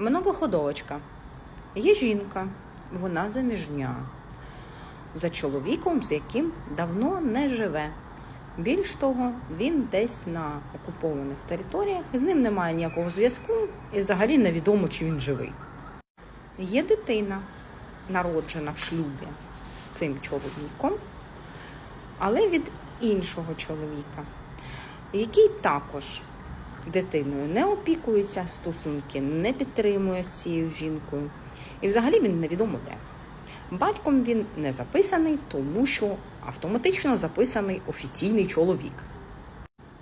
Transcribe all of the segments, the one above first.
Многоходовочка. Є жінка, вона заміжня. За чоловіком, з яким давно не живе. Більш того, він десь на окупованих територіях, з ним немає ніякого зв'язку, і взагалі невідомо, чи він живий. Є дитина, народжена в шлюбі з цим чоловіком, але від іншого чоловіка, який також дитиною не опікується, стосунки не підтримує з цією жінкою. І взагалі він невідомо де. Батьком він не записаний, тому що автоматично записаний офіційний чоловік.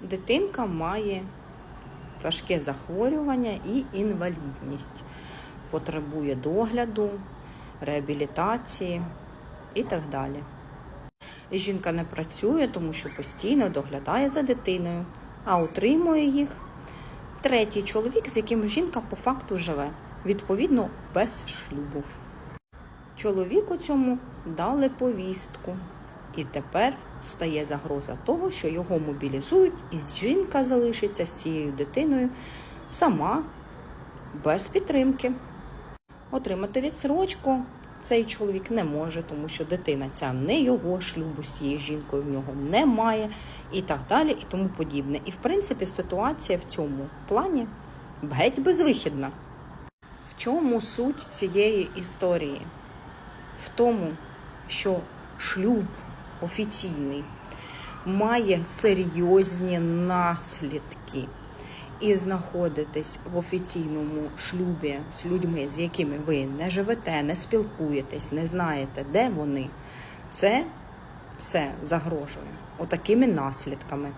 Дитинка має важке захворювання і інвалідність, потребує догляду, реабілітації і так далі. Жінка не працює, тому що постійно доглядає за дитиною, а утримує їх третій чоловік, з яким жінка по факту живе, відповідно, без шлюбу. Чоловіку цьому дали повістку, і тепер стає загроза того, що його мобілізують, і жінка залишиться з цією дитиною сама, без підтримки. Отримати відсрочку цей чоловік не може, тому що дитина ця не його члюбу з цією жінкою в нього немає, і так далі, і тому подібне. І в принципі ситуація в цьому плані геть безвихідна. В чому суть цієї історії? В тому, що шлюб офіційний має серйозні наслідки. І знаходитись в офіційному шлюбі з людьми, з якими ви не живете, не спілкуєтесь, не знаєте, де вони, це все загрожує отакими наслідками.